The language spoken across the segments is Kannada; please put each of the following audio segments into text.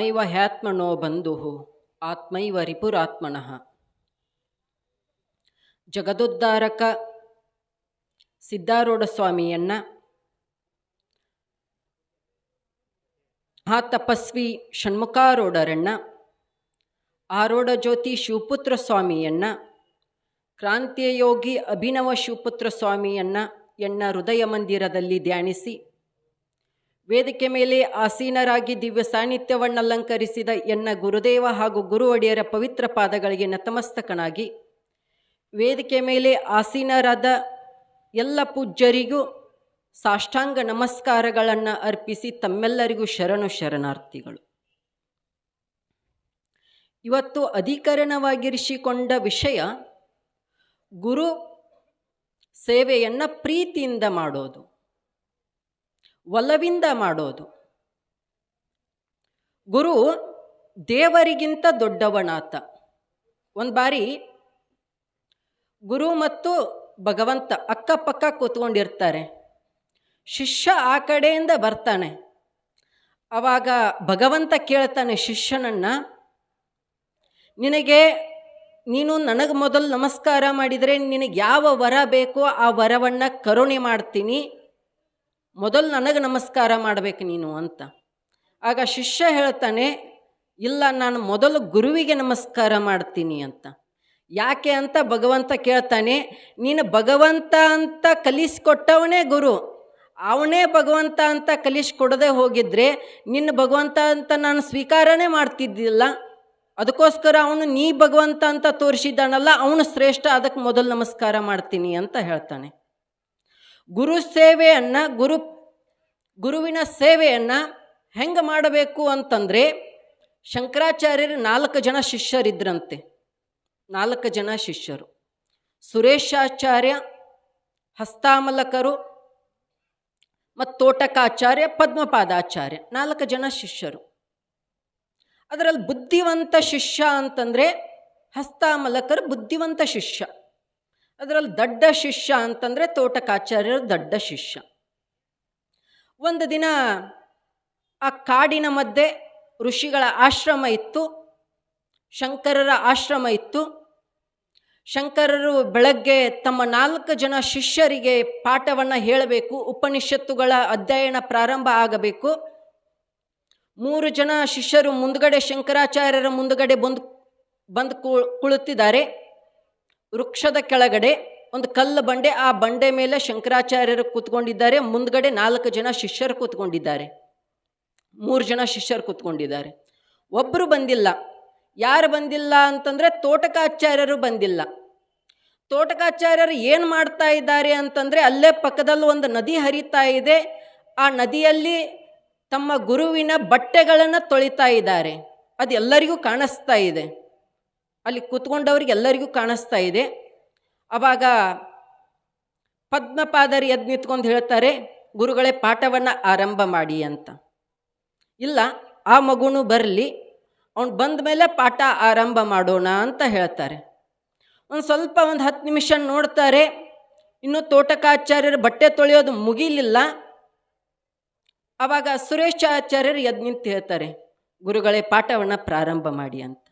ಆತ್ಮೈವ ಹ್ಯಾತ್ಮನೋ ಬಂಧು, ಆತ್ಮೈವ ರಿಪುರಾತ್ಮನಃ. ಜಗದುದ್ಧಾರಕ ಸಿದ್ಧಾರೂಢ ಸ್ವಾಮಿಯನ್ನ ಆ ತಪಸ್ವಿ ಷಣ್ಮುಖಾರೂಢರನ್ನ ಆರೂಢ ಜ್ಯೋತಿ ಶಿವಪುತ್ರ ಸ್ವಾಮಿಯನ್ನ ಕ್ರಾಂತಿಯ ಯೋಗಿ ಅಭಿನವ ಶಿವಪುತ್ರ ಸ್ವಾಮಿಯನ್ನ ಎನ್ನ ಹೃದಯ ಮಂದಿರದಲ್ಲಿ ಧ್ಯಾನಿಸಿ ವೇದಿಕೆ ಮೇಲೆ ಆಸೀನರಾಗಿ ದಿವ್ಯ ಸಾನ್ನಿಧ್ಯವನ್ನಲಂಕರಿಸಿದ ಎನ್ನ ಗುರುದೇವ ಹಾಗೂ ಗುರು ಒಡೆಯರ ಪವಿತ್ರ ಪಾದಗಳಿಗೆ ನತಮಸ್ತಕನಾಗಿ, ವೇದಿಕೆ ಮೇಲೆ ಆಸೀನರಾದ ಎಲ್ಲ ಪೂಜ್ಯರಿಗೂ ಸಾಷ್ಟಾಂಗ ನಮಸ್ಕಾರಗಳನ್ನು ಅರ್ಪಿಸಿ ತಮ್ಮೆಲ್ಲರಿಗೂ ಶರಣು ಶರಣಾರ್ಥಿಗಳು. ಇವತ್ತು ಅಧಿಕರಣವಾಗಿರಿಸಿಕೊಂಡ ವಿಷಯ ಗುರು ಸೇವೆಯನ್ನು ಪ್ರೀತಿಯಿಂದ ಮಾಡೋದು. ಒಲವಿಂದ ಮಾಡೋದು. ಗುರು ದೇವರಿಗಿಂತ ದೊಡ್ಡವನಾತ. ಒಂದು ಬಾರಿ ಗುರು ಮತ್ತು ಭಗವಂತ ಅಕ್ಕಪಕ್ಕ ಕೂತ್ಕೊಂಡಿರ್ತಾರೆ. ಶಿಷ್ಯ ಆ ಕಡೆಯಿಂದ ಬರ್ತಾನೆ. ಆವಾಗ ಭಗವಂತ ಕೇಳ್ತಾನೆ, ಶಿಷ್ಯನನ್ನ, ನಿನಗೆ ನೀನು ನನಗೆ ಮೊದಲು ನಮಸ್ಕಾರ ಮಾಡಿದರೆ ನಿನಗೆ ಯಾವ ವರ ಬೇಕೋ ಆ ವರವನ್ನು ಕರುಣೆ ಮಾಡ್ತೀನಿ. ಮೊದಲು ನನಗೆ ನಮಸ್ಕಾರ ಮಾಡಬೇಕು ನೀನು ಅಂತ. ಆಗ ಶಿಷ್ಯ ಹೇಳ್ತಾನೆ, ಇಲ್ಲ, ನಾನು ಮೊದಲು ಗುರುವಿಗೆ ನಮಸ್ಕಾರ ಮಾಡ್ತೀನಿ ಅಂತ. ಯಾಕೆ ಅಂತ ಭಗವಂತ ಕೇಳ್ತಾನೆ, ನೀನು ಭಗವಂತ ಅಂತ ಕಲಿಸಿಕೊಟ್ಟವನೇ ಗುರು. ಅವನೇ ಭಗವಂತ ಅಂತ ಕಲಿಸ್ಕೊಡದೆ ಹೋಗಿದ್ರೆ ನಿನ್ನ ಭಗವಂತ ಅಂತ ನಾನು ಸ್ವೀಕಾರನೇ ಮಾಡ್ತಿದ್ದಿಲ್ಲ. ಅದಕ್ಕೋಸ್ಕರ ಅವನು ನೀ ಭಗವಂತ ಅಂತ ತೋರಿಸಿದ್ದಾನಲ್ಲ, ಅವನು ಶ್ರೇಷ್ಠ, ಅದಕ್ಕೆ ಮೊದಲು ನಮಸ್ಕಾರ ಮಾಡ್ತೀನಿ ಅಂತ ಹೇಳ್ತಾನೆ. ಗುರು ಸೇವೆಯನ್ನು ಗುರು, ಗುರುವಿನ ಸೇವೆಯನ್ನು ಹೆಂಗೆ ಮಾಡಬೇಕು ಅಂತಂದರೆ ಶಂಕರಾಚಾರ್ಯರು ನಾಲ್ಕು ಜನ ಶಿಷ್ಯರಿದ್ರಂತೆ. ನಾಲ್ಕು ಜನ ಶಿಷ್ಯರು. ಸುರೇಶಾಚಾರ್ಯ, ಹಸ್ತಾಮಲಕರು ಮತ್ತು ತೋಟಕಾಚಾರ್ಯ, ಪದ್ಮಪಾದಾಚಾರ್ಯ ನಾಲ್ಕು ಜನ ಶಿಷ್ಯರು. ಅದರಲ್ಲಿ ಬುದ್ಧಿವಂತ ಶಿಷ್ಯ ಅಂತಂದರೆ ಹಸ್ತಾಮಲಕರು ಬುದ್ಧಿವಂತ ಶಿಷ್ಯ. ಅದರಲ್ಲಿ ದಡ್ಡ ಶಿಷ್ಯ ಅಂತಂದರೆ ತೋಟಕಾಚಾರ್ಯರು ದಡ್ಡ ಶಿಷ್ಯ. ಒಂದು ದಿನ ಆ ಕಾಡಿನ ಮಧ್ಯೆ ಋಷಿಗಳ ಆಶ್ರಮ ಇತ್ತು, ಶಂಕರರ ಆಶ್ರಮ ಇತ್ತು. ಶಂಕರರು ಬೆಳಗ್ಗೆ ತಮ್ಮ ನಾಲ್ಕು ಜನ ಶಿಷ್ಯರಿಗೆ ಪಾಠವನ್ನು ಹೇಳಬೇಕು, ಉಪನಿಷತ್ತುಗಳ ಅಧ್ಯಯನ ಪ್ರಾರಂಭ ಆಗಬೇಕು. ಮೂರು ಜನ ಶಿಷ್ಯರು ಮುಂದ್ಗಡೆ ಶಂಕರಾಚಾರ್ಯರ ಮುಂದ್ಗಡೆ ಬಂದು ಬಂದು ಕುಳಿತಿದ್ದಾರೆ. ವೃಕ್ಷದ ಕೆಳಗಡೆ ಒಂದು ಕಲ್ಲು ಬಂಡೆ, ಆ ಬಂಡೆ ಮೇಲೆ ಶಂಕರಾಚಾರ್ಯರು ಕೂತ್ಕೊಂಡಿದ್ದಾರೆ. ಮುಂದ್ಗಡೆ ನಾಲ್ಕು ಜನ ಶಿಷ್ಯರು ಕೂತ್ಕೊಂಡಿದ್ದಾರೆ. ಮೂರು ಜನ ಶಿಷ್ಯರು ಕೂತ್ಕೊಂಡಿದ್ದಾರೆ. ಒಬ್ಬರು ಬಂದಿಲ್ಲ. ಯಾರು ಬಂದಿಲ್ಲ ಅಂತಂದರೆ ತೋಟಕಾಚಾರ್ಯರು ಬಂದಿಲ್ಲ. ತೋಟಕಾಚಾರ್ಯರು ಏನು ಮಾಡ್ತಾ ಇದ್ದಾರೆ ಅಂತಂದರೆ ಅಲ್ಲೇ ಪಕ್ಕದಲ್ಲಿ ಒಂದು ನದಿ ಹರಿತಾ ಇದೆ. ಆ ನದಿಯಲ್ಲಿ ತಮ್ಮ ಗುರುವಿನ ಬಟ್ಟೆಗಳನ್ನು ತೊಳಿತಾ ಇದ್ದಾರೆ. ಅದೆಲ್ಲರಿಗೂ ಕಾಣಿಸ್ತಾ ಇದೆ. ಅಲ್ಲಿ ಕೂತ್ಕೊಂಡವ್ರಿಗೆ ಎಲ್ಲರಿಗೂ ಕಾಣಿಸ್ತಾ ಇದೆ. ಆವಾಗ ಪದ್ಮಪಾದರಿ ಎದ್ದು ನಿಂತ್ಕೊಂಡು ಹೇಳ್ತಾರೆ, ಗುರುಗಳೇ, ಪಾಠವನ್ನು ಆರಂಭ ಮಾಡಿ ಅಂತ. ಇಲ್ಲ, ಆ ಮಗುನು ಬರಲಿ, ಅವ್ನು ಬಂದ ಮೇಲೆ ಪಾಠ ಆರಂಭ ಮಾಡೋಣ ಅಂತ ಹೇಳ್ತಾರೆ. ಒಂದು ಸ್ವಲ್ಪ ಒಂದು ಹತ್ತು ನಿಮಿಷ ನೋಡ್ತಾರೆ, ಇನ್ನು ತೋಟಕಾಚಾರ್ಯರು ಬಟ್ಟೆ ತೊಳೆಯೋದು ಮುಗಿಲಿಲ್ಲ. ಆವಾಗ ಸುರೇಶಾಚಾರ್ಯರು ಎದ್ದು ನಿಂತು ಹೇಳ್ತಾರೆ, ಗುರುಗಳೇ, ಪಾಠವನ್ನು ಪ್ರಾರಂಭ ಮಾಡಿ ಅಂತ.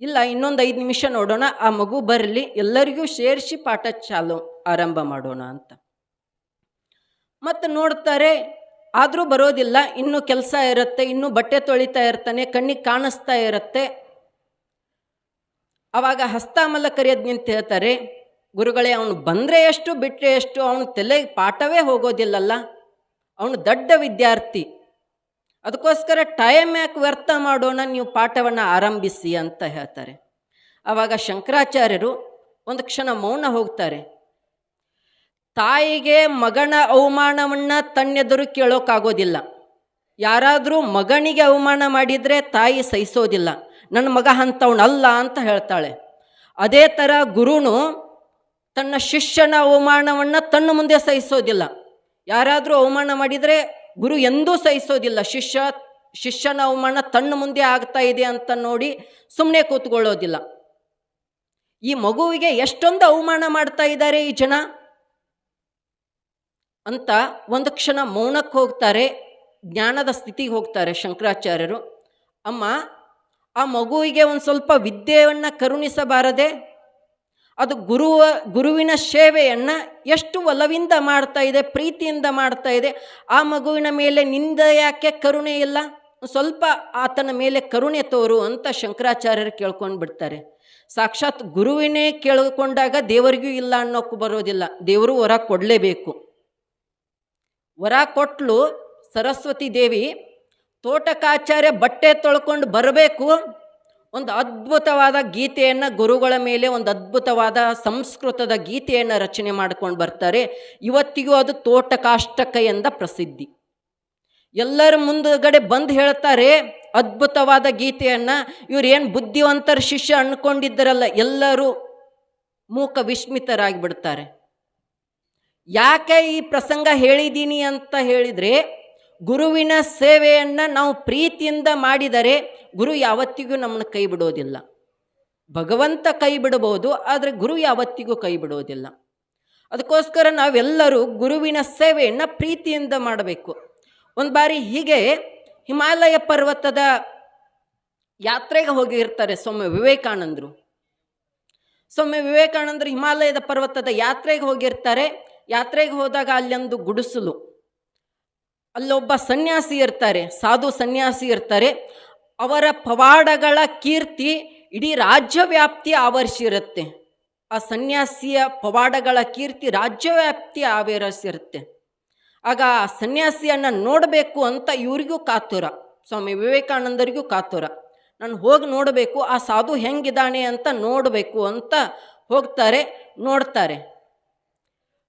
ಇಲ್ಲ, ಇನ್ನೊಂದು ಐದು ನಿಮಿಷ ನೋಡೋಣ. ಆ ಮಗು ಬರಲಿ, ಎಲ್ಲರಿಗೂ ಸೇರಿಸಿ ಪಾಠ ಚಾಲು ಆರಂಭ ಮಾಡೋಣ ಅಂತ. ಮತ್ತು ನೋಡ್ತಾರೆ, ಆದರೂ ಬರೋದಿಲ್ಲ, ಇನ್ನೂ ಕೆಲಸ ಇರುತ್ತೆ, ಇನ್ನೂ ಬಟ್ಟೆ ತೊಳಿತಾ ಇರ್ತಾನೆ, ಕಣ್ಣಿಗೆ ಕಾಣಿಸ್ತಾ ಇರುತ್ತೆ. ಆವಾಗ ಹಸ್ತಾಮಲಕರಿಯದ್ ನಿಂತು ಹೇಳ್ತಾರೆ, ಗುರುಗಳೇ, ಅವನು ಬಂದರೆ ಎಷ್ಟು ಬಿಟ್ಟರೆ ಎಷ್ಟು, ಅವನು ತಲೆಗೆ ಪಾಠವೇ ಹೋಗೋದಿಲ್ಲಲ್ಲ. ಅವನು ದೊಡ್ಡ ವಿದ್ಯಾರ್ಥಿ. ಅದಕ್ಕೋಸ್ಕರ ಟೈಮ್ ಯಾಕೆ ವ್ಯರ್ಥ ಮಾಡೋಣ, ನೀವು ಪಾಠವನ್ನು ಆರಂಭಿಸಿ ಅಂತ ಹೇಳ್ತಾರೆ. ಆವಾಗ ಶಂಕರಾಚಾರ್ಯರು ಒಂದು ಕ್ಷಣ ಮೌನ ಹೋಗ್ತಾರೆ. ತಾಯಿಗೆ ಮಗನ ಅವಮಾನವನ್ನು ತನ್ನೆದುರು ಕೇಳೋಕ್ಕಾಗೋದಿಲ್ಲ ಯಾರಾದರೂ ಮಗನಿಗೆ ಅವಮಾನ ಮಾಡಿದರೆ ತಾಯಿ ಸಹಿಸೋದಿಲ್ಲ. ನನ್ನ ಮಗ ಅಂಥವನಲ್ಲ ಅಂತ ಹೇಳ್ತಾಳೆ. ಅದೇ ಥರ ಗುರುನು ತನ್ನ ಶಿಷ್ಯನ ಅವಮಾನವನ್ನು ತನ್ನ ಮುಂದೆ ಸಹಿಸೋದಿಲ್ಲ. ಯಾರಾದರೂ ಅವಮಾನ ಮಾಡಿದರೆ ಗುರು ಎಂದೂ ಸಹಿಸೋದಿಲ್ಲ. ಶಿಷ್ಯ, ಶಿಷ್ಯನ ಅವಮಾನ ತಣ್ಣ ಮುಂದೆ ಆಗ್ತಾ ಇದೆ ಅಂತ ನೋಡಿ ಸುಮ್ಮನೆ ಕೂತ್ಕೊಳ್ಳೋದಿಲ್ಲ. ಈ ಮಗುವಿಗೆ ಎಷ್ಟೊಂದು ಅವಮಾನ ಮಾಡ್ತಾ ಇದ್ದಾರೆ ಈ ಜನ? ಅಂತ ಒಂದು ಕ್ಷಣ ಮೌನಕ್ಕೆ ಹೋಗ್ತಾರೆ, ಜ್ಞಾನದ ಸ್ಥಿತಿಗೆ ಹೋಗ್ತಾರೆ ಶಂಕರಾಚಾರ್ಯರು. ಅಮ್ಮ, ಆ ಮಗುವಿಗೆ ಒಂದು ಸ್ವಲ್ಪ ವಿದ್ಯೆಯನ್ನು ಕರುಣಿಸಬಾರದೆ? ಅದು ಗುರುವ, ಗುರುವಿನ ಸೇವೆಯನ್ನು ಎಷ್ಟು ಒಲವಿಂದ ಮಾಡ್ತಾ ಇದೆ, ಪ್ರೀತಿಯಿಂದ ಮಾಡ್ತಾ ಇದೆ, ಆ ಮಗುವಿನ ಮೇಲೆ ನಿಂದ ಯಾಕೆ ಕರುಣೆ ಇಲ್ಲ? ಸ್ವಲ್ಪ ಆತನ ಮೇಲೆ ಕರುಣೆ ತೋರು ಅಂತ ಶಂಕರಾಚಾರ್ಯರು ಕೇಳ್ಕೊಂಡು ಬಿಡ್ತಾರೆ. ಸಾಕ್ಷಾತ್ ಗುರುವಿನೇ ಕೇಳಿಕೊಂಡಾಗ ದೇವರಿಗೂ ಇಲ್ಲ ಅನ್ನೋಕ್ಕೂ ಬರೋದಿಲ್ಲ, ದೇವರು ವರ ಕೊಡಲೇಬೇಕು. ವರ ಕೊಟ್ಲು ಸರಸ್ವತಿ ದೇವಿ, ತೋಟಕಾಚಾರ್ಯ ಬಟ್ಟೆ ತೊಳ್ಕೊಂಡು ಬರಬೇಕು. ಒಂದು ಅದ್ಭುತವಾದ ಗೀತೆಯನ್ನು ಗುರುಗಳ ಮೇಲೆ, ಒಂದು ಅದ್ಭುತವಾದ ಸಂಸ್ಕೃತದ ಗೀತೆಯನ್ನು ರಚನೆ ಮಾಡ್ಕೊಂಡು ಬರ್ತಾರೆ. ಇವತ್ತಿಗೂ ಅದು ತೋಟಕಾಷ್ಟಕ ಎಂದ ಪ್ರಸಿದ್ಧಿ. ಎಲ್ಲರ ಮುಂದುಗಡೆ ಬಂದು ಹೇಳ್ತಾರೆ, ಅದ್ಭುತವಾದ ಗೀತೆಯನ್ನು. ಇವ್ರೇನು ಬುದ್ಧಿವಂತರ ಶಿಷ್ಯ ಅಂದ್ಕೊಂಡಿದ್ದರಲ್ಲ ಎಲ್ಲರೂ ಮೂಕ ವಿಸ್ಮಿತರಾಗಿ ಬಿಡ್ತಾರೆ ಯಾಕೆ ಈ ಪ್ರಸಂಗ ಹೇಳಿದ್ದೀನಿ ಅಂತ ಹೇಳಿದರೆ ಗುರುವಿನ ಸೇವೆಯನ್ನು ನಾವು ಪ್ರೀತಿಯಿಂದ ಮಾಡಿದರೆ ಗುರು ಯಾವತ್ತಿಗೂ ನಮ್ಮನ್ನು ಕೈ ಬಿಡೋದಿಲ್ಲ. ಭಗವಂತ ಕೈ ಬಿಡಬಹುದು, ಆದರೆ ಗುರು ಯಾವತ್ತಿಗೂ ಕೈ ಬಿಡೋದಿಲ್ಲ. ಅದಕ್ಕೋಸ್ಕರ ನಾವೆಲ್ಲರೂ ಗುರುವಿನ ಸೇವೆಯನ್ನು ಪ್ರೀತಿಯಿಂದ ಮಾಡಬೇಕು. ಒಂದು ಬಾರಿ ಹೀಗೆ ಹಿಮಾಲಯ ಪರ್ವತದ ಯಾತ್ರೆಗೆ ಹೋಗಿರ್ತಾರೆ ಸ್ವಾಮಿ ವಿವೇಕಾನಂದರು. ಸ್ವಾಮಿ ವಿವೇಕಾನಂದರು ಹಿಮಾಲಯದ ಪರ್ವತದ ಯಾತ್ರೆಗೆ ಹೋಗಿರ್ತಾರೆ. ಯಾತ್ರೆಗೆ ಹೋದಾಗ ಅಲ್ಲೊಂದು ಗುಡಿಸಲು. ಅಲ್ಲೊಬ್ಬ ಸನ್ಯಾಸಿ ಇರ್ತಾರೆ, ಸಾಧು ಸನ್ಯಾಸಿ ಇರ್ತಾರೆ. ಅವರ ಪವಾಡಗಳ ಕೀರ್ತಿ ಇಡೀ ರಾಜ್ಯವ್ಯಾಪ್ತಿ ಆವರಿಸಿರುತ್ತೆ. ಆ ಸನ್ಯಾಸಿಯ ಪವಾಡಗಳ ಕೀರ್ತಿ ರಾಜ್ಯವ್ಯಾಪ್ತಿ ಆವರಿಸಿರುತ್ತೆ. ಆಗ ಆ ಸನ್ಯಾಸಿಯನ್ನು ನೋಡಬೇಕು ಅಂತ ಇವರಿಗೂ ಕಾತುರ, ಸ್ವಾಮಿ ವಿವೇಕಾನಂದರಿಗೂ ಕಾತುರ. ನಾನು ಹೋಗಿ ನೋಡಬೇಕು, ಆ ಸಾಧು ಹೆಂಗಿದ್ದಾನೆ ಅಂತ ನೋಡಬೇಕು ಅಂತ ಹೋಗ್ತಾರೆ, ನೋಡ್ತಾರೆ.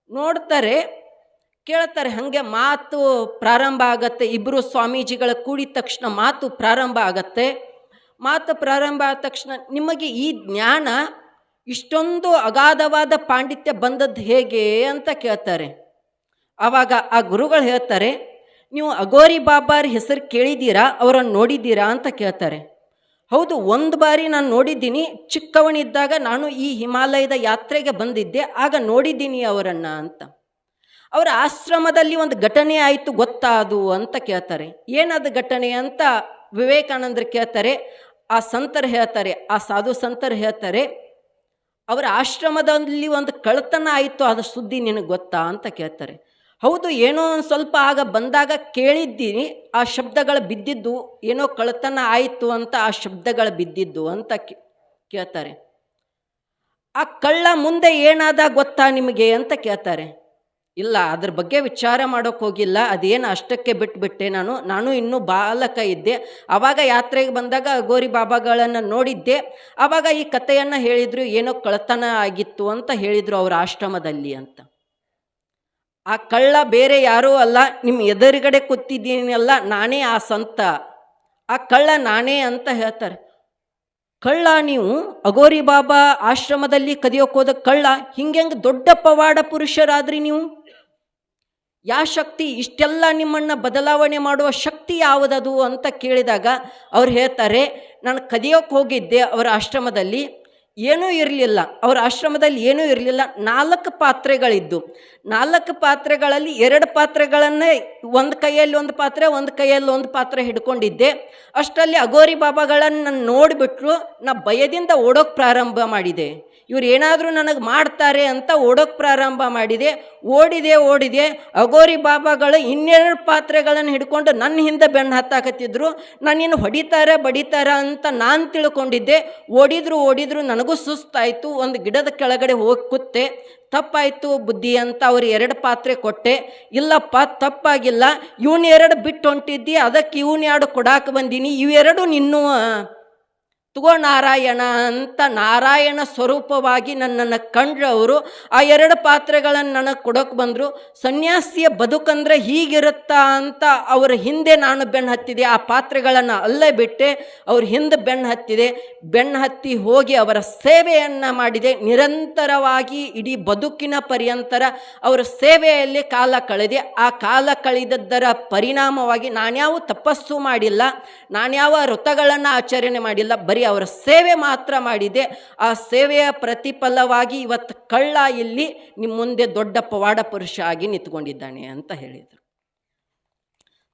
ನೋಡ್ತಾರೆ ಕೇಳ್ತಾರೆ, ಹಾಗೆ ಮಾತು ಪ್ರಾರಂಭ ಆಗತ್ತೆ. ಇಬ್ಬರು ಸ್ವಾಮೀಜಿಗಳ ಕೂಡಿದ ತಕ್ಷಣ ಮಾತು ಪ್ರಾರಂಭ ಆಗತ್ತೆ. ಮಾತು ಪ್ರಾರಂಭ ಆದ ತಕ್ಷಣ ನಿಮಗೆ ಈ ಜ್ಞಾನ ಇಷ್ಟೊಂದು ಅಗಾಧವಾದ ಪಾಂಡಿತ್ಯ ಬಂದದ್ದು ಹೇಗೆ ಅಂತ ಕೇಳ್ತಾರೆ. ಆವಾಗ ಆ ಗುರುಗಳು ಹೇಳ್ತಾರೆ, ನೀವು ಅಗೋರಿ ಬಾಬಾರ ಹೆಸರು ಕೇಳಿದ್ದೀರಾ, ಅವರನ್ನು ನೋಡಿದ್ದೀರಾ ಅಂತ ಕೇಳ್ತಾರೆ. ಹೌದು, ಒಂದು ಬಾರಿ ನಾನು ನೋಡಿದ್ದೀನಿ, ಚಿಕ್ಕವನಿದ್ದಾಗ ನಾನು ಈ ಹಿಮಾಲಯದ ಯಾತ್ರೆಗೆ ಬಂದಿದ್ದೆ, ಆಗ ನೋಡಿದ್ದೀನಿ ಅವರನ್ನು ಅಂತ. ಅವರ ಆಶ್ರಮದಲ್ಲಿ ಒಂದು ಘಟನೆ ಆಯಿತು ಗೊತ್ತಾ ಅದು ಅಂತ ಕೇಳ್ತಾರೆ. ಏನದು ಘಟನೆ ಅಂತ ವಿವೇಕಾನಂದರು ಕೇಳ್ತಾರೆ, ಆ ಸಂತರು ಹೇಳ್ತಾರೆ, ಆ ಸಾಧು ಸಂತರು ಹೇಳ್ತಾರೆ, ಅವರ ಆಶ್ರಮದಲ್ಲಿ ಒಂದು ಕಳ್ತನ ಆಯಿತು ಅದು ಸುದ್ದಿ ನಿನಗೆ ಗೊತ್ತಾ ಅಂತ ಕೇಳ್ತಾರೆ. ಹೌದು, ಏನೋ ಒಂದು ಸ್ವಲ್ಪ ಆಗ ಬಂದಾಗ ಕೇಳಿದ್ದೀನಿ, ಆ ಶಬ್ದಗಳು ಬಿದ್ದಿದ್ದು, ಏನೋ ಕಳತನ ಆಯಿತು ಅಂತ ಆ ಶಬ್ದಗಳು ಬಿದ್ದಿದ್ದು ಅಂತ ಕೇಳ್ತಾರೆ. ಆ ಕಳ್ಳ ಮುಂದೆ ಏನಾದ ಗೊತ್ತಾ ನಿಮಗೆ ಅಂತ ಕೇಳ್ತಾರೆ. ಇಲ್ಲ, ಅದ್ರ ಬಗ್ಗೆ ವಿಚಾರ ಮಾಡೋಕೆ ಹೋಗಿಲ್ಲ. ಅದೇನು ಅಷ್ಟಕ್ಕೆ ಬಿಟ್ಬಿಟ್ಟೆ ನಾನು. ನಾನು ಇನ್ನೂ ಬಾಲಕ ಇದ್ದೆ. ಆವಾಗ ಯಾತ್ರೆಗೆ ಬಂದಾಗ ಗೋರಿ ಬಾಬಾಗಳನ್ನು ನೋಡಿದ್ದೆ. ಆವಾಗ ಈ ಕಥೆಯನ್ನು ಹೇಳಿದರು, ಏನೋ ಕಳ್ತನ ಆಗಿತ್ತು ಅಂತ ಹೇಳಿದರು ಅವರ ಆಶ್ರಮದಲ್ಲಿ ಅಂತ. ಆ ಕಳ್ಳ ಬೇರೆ ಯಾರೂ ಅಲ್ಲ ನಿಮ್ಮ ಎದುರುಗಡೆ ಕೂತಿದ್ದೀನಲ್ಲ, ನಾನೇ ಆ ಸಂತ. ಆ ಕಳ್ಳ ನಾನೇ ಅಂತ ಹೇಳ್ತಾರೆ. ಕಳ್ಳ ನೀವು ಅಗೋರಿ ಬಾಬಾ ಆಶ್ರಮದಲ್ಲಿ ಕದಿಯೋಕೋದ ಕಳ್ಳ ಹಿಂಗೆ ದೊಡ್ಡ ಪವಾಡ ಪುರುಷರಾದ್ರಿ ನೀವು? ಯಾ ಶಕ್ತಿ ಇಷ್ಟೆಲ್ಲ ನಿಮ್ಮನ್ನು ಬದಲಾವಣೆ ಮಾಡುವ ಶಕ್ತಿ ಯಾವುದದು ಅಂತ ಕೇಳಿದಾಗ ಅವ್ರು ಹೇಳ್ತಾರೆ, ನಾನು ಕದಿಯೋಕೆ ಹೋಗಿದ್ದೆ ಅವರ ಆಶ್ರಮದಲ್ಲಿ, ಏನೂ ಇರಲಿಲ್ಲ. ಅವರ ಆಶ್ರಮದಲ್ಲಿ ಏನೂ ಇರಲಿಲ್ಲ. ನಾಲ್ಕು ಪಾತ್ರೆಗಳಿದ್ದು. ನಾಲ್ಕು ಪಾತ್ರೆಗಳಲ್ಲಿ ಎರಡು ಪಾತ್ರೆಗಳನ್ನೇ ಒಂದು ಕೈಯಲ್ಲಿ ಒಂದು ಪಾತ್ರೆ, ಒಂದು ಕೈಯಲ್ಲಿ ಒಂದು ಪಾತ್ರೆ ಹಿಡ್ಕೊಂಡಿದ್ದೆ. ಅಷ್ಟರಲ್ಲಿ ಅಗೋರಿ ಬಾಬಾಗಳನ್ನು ನೋಡಿಬಿಟ್ರು, ನಾ ಭಯದಿಂದ ಓಡೋಕೆ ಪ್ರಾರಂಭ ಮಾಡಿದೆ. ಇವ್ರು ಏನಾದರೂ ನನಗೆ ಮಾಡ್ತಾರೆ ಅಂತ ಓಡೋಕೆ ಪ್ರಾರಂಭ ಮಾಡಿದೆ, ಓಡಿದೆ ಓಡಿದೆ. ಅಗೋರಿ ಬಾಬಾಗಳು ಇನ್ನೆರಡು ಪಾತ್ರೆಗಳನ್ನು ಹಿಡ್ಕೊಂಡು ನನ್ನ ಹಿಂದೆ ಬೆನ್ನು ಹತ್ತಾಕತ್ತಿದ್ರು. ನಾನಿನ್ನು ಹೊಡಿತಾರ, ಬಡಿತಾರ ಅಂತ ನಾನು ತಿಳ್ಕೊಂಡಿದ್ದೆ. ಓಡಿದ್ರು ಓಡಿದ್ರು ನನಗೂ ಸುಸ್ತಾಯಿತು. ಒಂದು ಗಿಡದ ಕೆಳಗಡೆ ಹೋಗಿ ಕೂತೆ. ತಪ್ಪಾಯಿತು ಬುದ್ಧಿ ಅಂತ ಅವ್ರು ಎರಡು ಪಾತ್ರೆ ಕೊಟ್ಟೆ. ಇಲ್ಲಪ್ಪ, ತಪ್ಪಾಗಿಲ್ಲ. ಇವನ್ ಎರಡು ಬಿಟ್ಟು ಹೊಂಟಿದ್ದಿ, ಅದಕ್ಕೆ ಇವನ್ ಎರಡು ಕೊಡಾಕೆ ಬಂದೀನಿ. ಇವೆರಡು ನಿನ್ನೂ ತಗೋ ನಾರಾಯಣ ಅಂತ ನಾರಾಯಣ ಸ್ವರೂಪವಾಗಿ ನನ್ನನ್ನು ಕಂಡ್ರವರು, ಆ ಎರಡು ಪಾತ್ರೆಗಳನ್ನು ನನಗೆ ಕೊಡೋಕೆ ಬಂದರು, ಸನ್ಯಾಸಿಯ ಬದುಕಂದ್ರೆ ಹೀಗಿರುತ್ತಾ ಅಂತ ಅವರ ಹಿಂದೆ ನಾನು ಬೆನ್ನು ಹತ್ತಿದೆ, ಆ ಪಾತ್ರೆಗಳನ್ನು ಅಲ್ಲೇ ಬಿಟ್ಟೆ, ಅವ್ರ ಹಿಂದೆ ಬೆನ್ನು ಹತ್ತಿದೆ ಬೆನ್ನು ಹತ್ತಿ ಹೋಗಿ ಅವರ ಸೇವೆಯನ್ನು ಮಾಡಿದೆ, ನಿರಂತರವಾಗಿ ಇಡೀ ಬದುಕಿನ ಪರ್ಯಂತರ ಅವರ ಸೇವೆಯಲ್ಲಿ ಕಾಲ ಕಳೆದೆ, ಆ ಕಾಲ ಕಳೆದದ್ದರ ಪರಿಣಾಮವಾಗಿ ನಾನ್ಯಾವ ತಪಸ್ಸು ಮಾಡಿಲ್ಲ, ನಾನ್ಯಾವ ಋತಗಳನ್ನು ಆಚರಣೆ ಮಾಡಿಲ್ಲ, ಬರೀ ಅವರ ಸೇವೆ ಮಾತ್ರ ಮಾಡಿದೆ. ಆ ಸೇವೆಯ ಪ್ರತಿಫಲವಾಗಿ ಇವತ್ತು ಕಳ್ಳ ಇಲ್ಲಿ ನಿಮ್ಮ ಮುಂದೆ ದೊಡ್ಡ ಪವಾಡ ಪುರುಷ ಆಗಿ ನಿಂತ್ಕೊಂಡಿದ್ದಾನೆ ಅಂತ ಹೇಳಿದರು.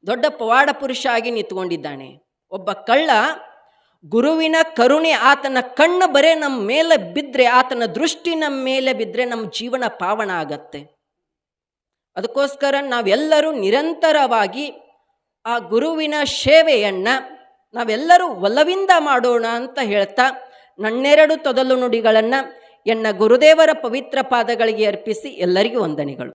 ದೊಡ್ಡ ಪವಾಡ ಪುರುಷ ಆಗಿ ನಿಂತ್ಕೊಂಡಿದ್ದಾನೆ. ಒಬ್ಬ ಕಳ್ಳ ಗುರುವಿನ ಕರುಣೆ ಆತನ ಕಣ್ಣು ಬರೇ ನಮ್ಮ ಮೇಲೆ ಬಿದ್ದರೆ ಆತನ ದೃಷ್ಟಿ ನಮ್ಮ ಮೇಲೆ ಬಿದ್ದರೆ ನಮ್ಮ ಜೀವನ ಪಾವನ ಆಗತ್ತೆ. ಅದಕ್ಕೋಸ್ಕರ ನಾವೆಲ್ಲರೂ ನಿರಂತರವಾಗಿ ಆ ಗುರುವಿನ ಸೇವೆಯನ್ನು ನಾವೆಲ್ಲರೂ ಒಲವಿಂದ ಮಾಡೋಣ ಅಂತ ಹೇಳ್ತಾ ನನ್ನೆರಡು ತೊದಲು ನುಡಿಗಳನ್ನು ಎನ್ನ ಗುರುದೇವರ ಪವಿತ್ರ ಪಾದಗಳಿಗೆ ಅರ್ಪಿಸಿ ಎಲ್ಲರಿಗೂ ವಂದನೆಗಳು.